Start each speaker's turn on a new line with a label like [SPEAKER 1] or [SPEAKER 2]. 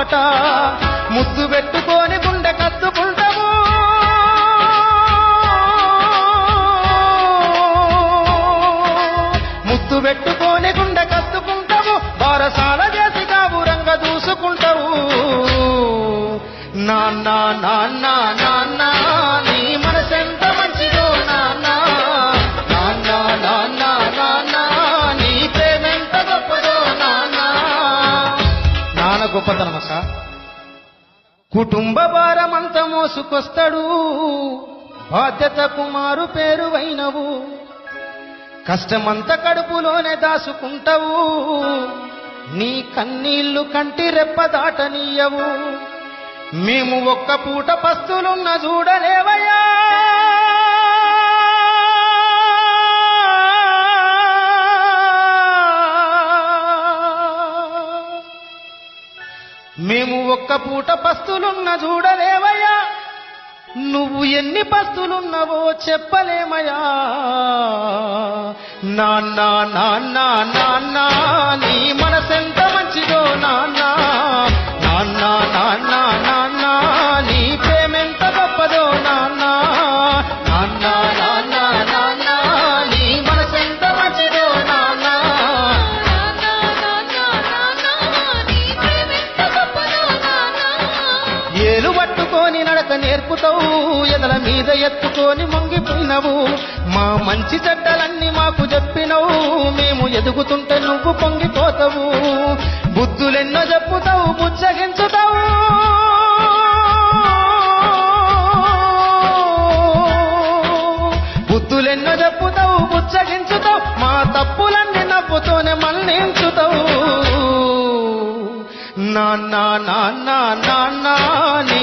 [SPEAKER 1] మావట ముద్దు పెట్టుకొని గుండె కత్తుకుంటాము ముద్దు పెట్టుకొని గుండె కత్తుకుంటాము వారసాల చేసి కావురంగ దూసుకుంటావు. నాన్న నాన్న. జ్ఞాన గొప్పతనం అక్క. కుటుంబ భారమంత మోసుకొస్తాడు. బాధ్యత కుమారు పేరు వైనవు. కష్టమంత కడుపులోనే దాసుకుంటావు నీ కన్నీళ్ళు కంటి రెప్ప దాటనీయవు. మేము ఒక్క పూట పస్తులున్న చూడలేవయ్యా. మేము ఒక్క పూట పస్తులున్న చూడలేవయ్యా నువ్వు ఎన్ని పస్తులున్నావో చెప్పలేమయ్యా. నాన్న నాన్న నాన్న నీ మనసెంత పట్టుకొని నేర్పుతావు ఎదల మీద ఎత్తుకొని మొంగిపోయినవు. మా మంచి చెడ్డలన్నీ మాకు చెప్పినవు మేము ఎదుగుతుంటే నువ్వు పొంగిపోతావు. బుద్ధులెన్నో చెప్పుతావు బుజ్జగించుతావు. బుద్ధులెన్నో చెప్పుతావు బుజ్జగించుతావు. మా తప్పులన్నీ నవ్వుతోనే మళ్ళించుతావు నాన్న నాన్న నాన్న నీ